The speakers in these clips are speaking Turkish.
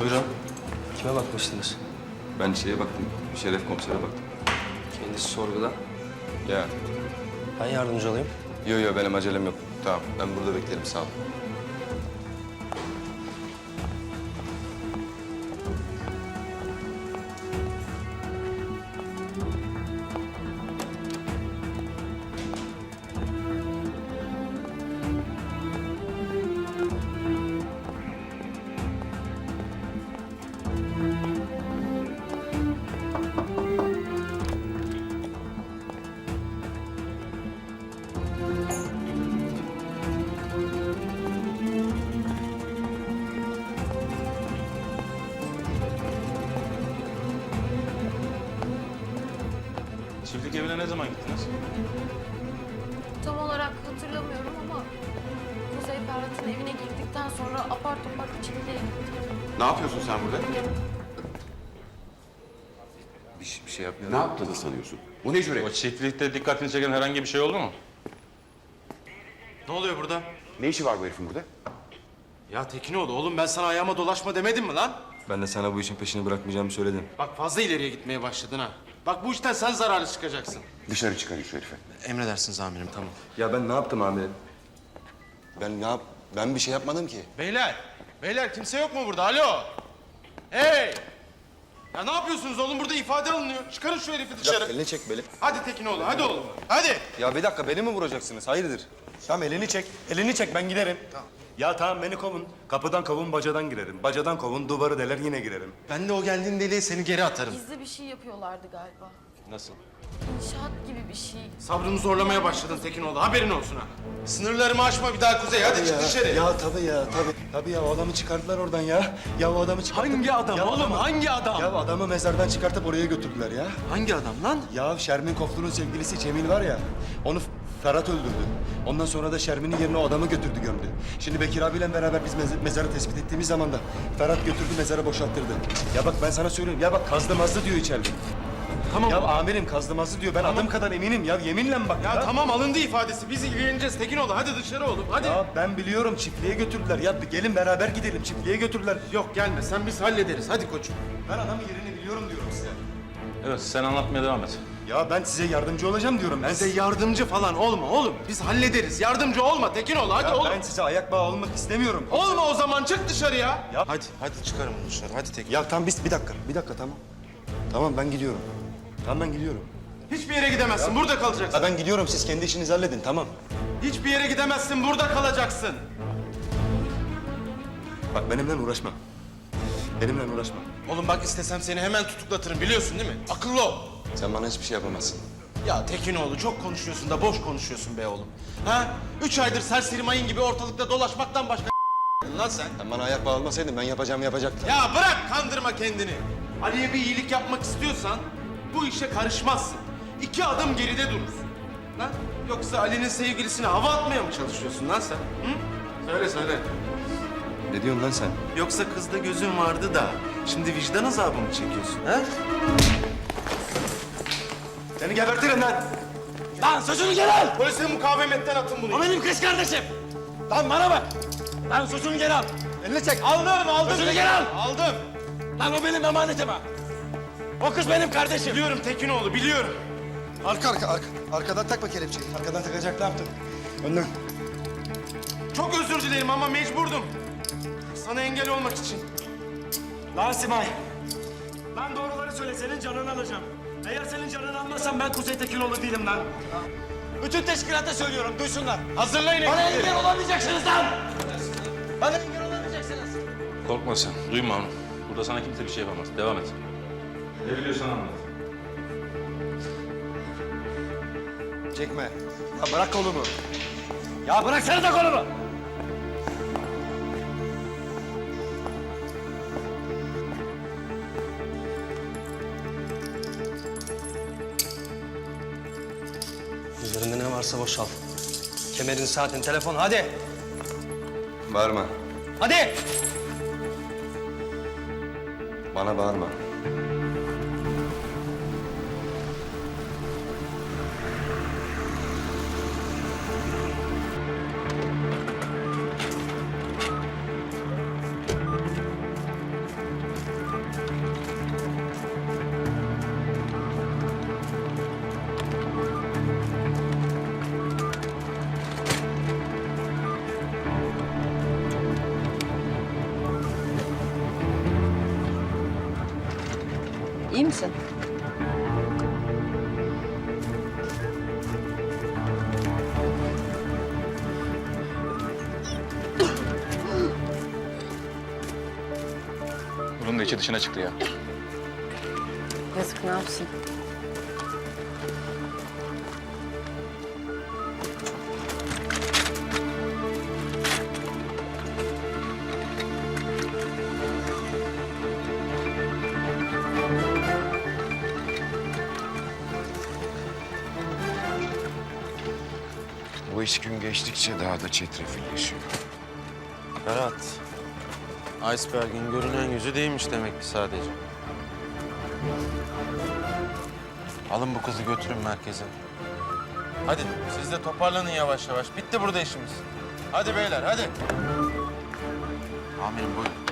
Buyurun. Kime bakmıştınız? Ben şeye baktım, Şeref komisere baktım. Kendisi sorguda. Ya, Ben yardımcı olayım. yo yo benim acelem yok. Tamam, ben burada beklerim sağ ol. Çiftlik evine ne zaman gittiniz? Tam olarak hatırlamıyorum ama Kuzey Ferhat'ın evine girdikten sonra apar topar çiftliğe gittik. Ne yapıyorsun sen burada? Bir, şey- bir şey yapmıyorum. Ne yaptığını sanıyorsun? Bu ne O cüret? çiftlikte dikkatini çeken herhangi bir şey oldu mu? Ne oluyor burada? Ne işi var bu herifin burada? Ya Tekinoğlu oğlum ben sana ayağıma dolaşma demedim mi lan? Ben de sana bu işin peşini bırakmayacağımı söyledim. Bak fazla ileriye gitmeye başladın ha. Bak bu işten sen zararlı çıkacaksın. Dışarı çıkarın şu herifi. Emredersiniz amirim tamam. Ya ben ne yaptım amirim? Ben ne yap... Ben bir şey yapmadım ki. Beyler, beyler kimse yok mu burada? Alo. Hey! Ya ne yapıyorsunuz oğlum burada ifade alınıyor. Çıkarın şu herifi dışarı. elini çek beni. Hadi Tekinoğlu hadi oğlum. Hadi. Ya bir dakika beni mi vuracaksınız? Hayırdır? Tamam elini çek. Elini çek ben giderim. Ya tamam beni kovun. Kapıdan kovun bacadan girerim. Bacadan kovun duvarı deler yine girerim. Ben de o geldiğin deliğe seni geri atarım. Gizli bir şey yapıyorlardı galiba. Nasıl? İnşaat gibi bir şey. Sabrımı zorlamaya başladın Tekinoğlu haberin olsun ha. Sınırlarımı aşma bir daha kuzey hadi çık dışarı. Ya tabii ya tabii. Tabii ya o adamı çıkardılar oradan ya. Ya o adamı çıkartıp... Hangi adam Ya oğlum adamı- hangi adam? Ya adamı mezardan çıkartıp oraya götürdüler ya. Hangi adam lan? Ya Şermin Koflu'nun sevgilisi Cemil var ya. Onu Ferhat öldürdü. Ondan sonra da Şermin'in yerine o adamı götürdü gömdü. Şimdi Bekir abiyle beraber biz mez- mezarı tespit ettiğimiz zaman da Ferhat götürdü mezarı boşalttırdı. Ya bak ben sana söylüyorum. Ya bak kazdı mazdı diyor içeride. Tamam. Ya amirim kazdı mazdı diyor. Ben adım kadar eminim ya. Yeminle bak. Ya tamam alındı ifadesi. Biz ilgileneceğiz Tekinoğlu. Hadi dışarı oğlum. Hadi. Ya ben biliyorum çiftliğe götürdüler. Ya gelin beraber gidelim çiftliğe götürdüler. Yok gelme. Sen biz hallederiz. Hadi koçum. Ben adamın yerini biliyorum diyorum size. Evet sen anlatmaya devam et. Ya ben size yardımcı olacağım diyorum. Ben size, yardımcı falan olma oğlum. Biz hallederiz. Yardımcı olma Tekinoğlu. Hadi ya oğlum. ben size ayak bağı olmak istemiyorum. Olma o zaman çık dışarıya. Ya- Hadi hadi çıkarım bunu dışarı. Hadi Tekin. Ya tamam biz bir dakika. Bir dakika tamam. Tamam ben gidiyorum. Tamam ben gidiyorum. Hiçbir yere gidemezsin. Burada kalacaksın. Ya ben gidiyorum siz kendi işinizi halledin tamam. Hiçbir yere gidemezsin. Burada kalacaksın. Bak benimle uğraşma. Benimle uğraşma. Oğlum bak istesem seni hemen tutuklatırım biliyorsun değil mi? Akıllı ol. Sen bana hiçbir şey yapamazsın. Ya Tekinoğlu çok konuşuyorsun da boş konuşuyorsun be oğlum. Ha? Üç aydır serseri mayın gibi ortalıkta dolaşmaktan başka lan sen. Sen bana ayak bağı olmasaydın ben yapacağımı yapacaktım. Ya bırak kandırma kendini. Ali'ye bir iyilik yapmak istiyorsan bu işe karışmazsın. İki adım geride durursun. Lan yoksa Ali'nin sevgilisine hava atmaya mı çalışıyorsun lan sen? Hı? Söyle söyle. Ne diyorsun lan sen? Yoksa kızda gözün vardı da şimdi vicdan azabı mı çekiyorsun ha? Seni gebertirim lan. Lan sözünü geri al! Polise mukavemetten atın bunu. O benim kız kardeşim! Lan bana bak! Lan sözünü geri al! Elini çek. Aldım aldım. Sözünü geri al! Aldım. Lan o benim emanetim ha! O kız benim kardeşim! Biliyorum Tekinoğlu biliyorum. Arka arka arka. Arkadan takma kelepçeyi. Arkadan takacak ne yaptın? Önden. Çok özür dilerim ama mecburdum. Sana engel olmak için. Lan Simay! Lan doğruları söyle senin canını alacağım. Eğer senin canını almazsam ben Kuzey Tekinoğlu değilim lan. Bütün teşkilata söylüyorum duysunlar. Hazırlayın Bana engel olamayacaksınız lan! Bana engel olamayacaksınız. Korkma sen. Duyma onu. Burada sana kimse bir şey yapamaz. Devam et. Ne biliyorsan anlat. Çekme. Ya bırak kolumu. Ya bıraksana da kolumu! Üzerinde ne varsa boşal. Kemerin, saatin, telefon hadi. Bağırma. Hadi. Bana bağırma. İyi misin? Bunun da içi dışına çıktı ya. Yazık ne yapsın? Bu iş gün geçtikçe daha da çetrefilleşiyor. Ferhat. Iceberg'in görünen yüzü değilmiş demek ki sadece. Alın bu kızı götürün merkeze. Hadi siz de toparlanın yavaş yavaş. Bitti burada işimiz. Hadi beyler hadi. Amirim buyurun.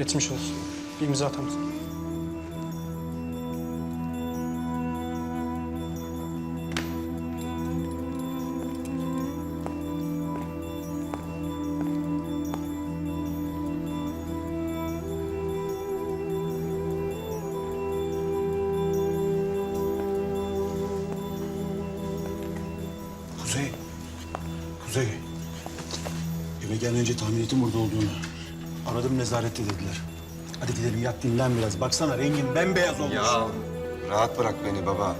Geçmiş olsun. Bir imza atar mısın? Kuzey. Kuzey. Eve gelmeden önce tahmin ettim burada olduğunu. Aradım nezarette dediler. Hadi gidelim yat dinlen biraz. Baksana rengin bembeyaz olmuş. Ya rahat bırak beni baba.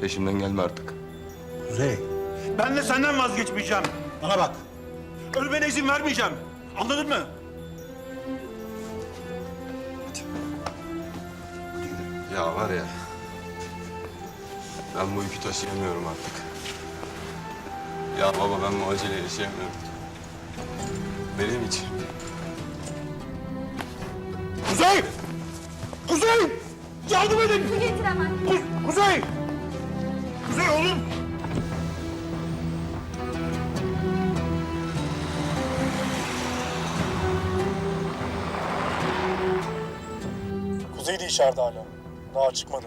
Peşimden gelme artık. Kuzey. Ben de senden vazgeçmeyeceğim. Bana bak. Ölmene izin vermeyeceğim. Anladın mı? Hadi. Hadi gidelim. Ya var ya. Ben bu yükü taşıyamıyorum artık. Ya baba ben bu aceleyi yaşayamıyorum. Benim için. Kuzey! Kuzey! Yardım edin! Su getir hemen. Ku- Kuzey! Kuzey oğlum! Kuzey de içeride hala. Daha çıkmadı.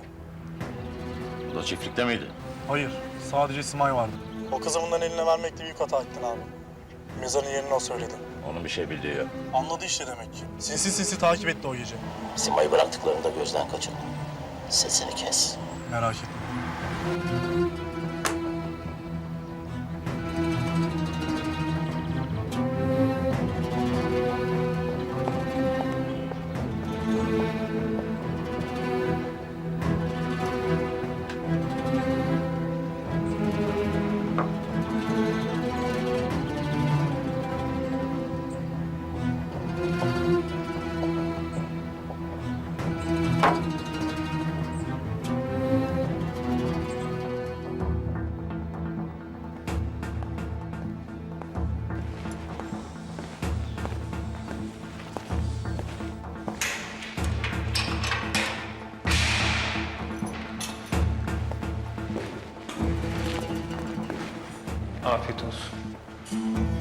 Bu da çiftlikte miydi? Hayır. Sadece Simay vardı. O kızı bundan eline vermekle büyük hata ettin abi. Mezarın yerini o söyledi. Onun bir şey bildiği yok. Anladı işte demek ki. Sinsi sinsi takip etti o gece. Sima'yı bıraktıklarında gözden kaçırma. Sesini kes. Merak etme. Afiyet olsun.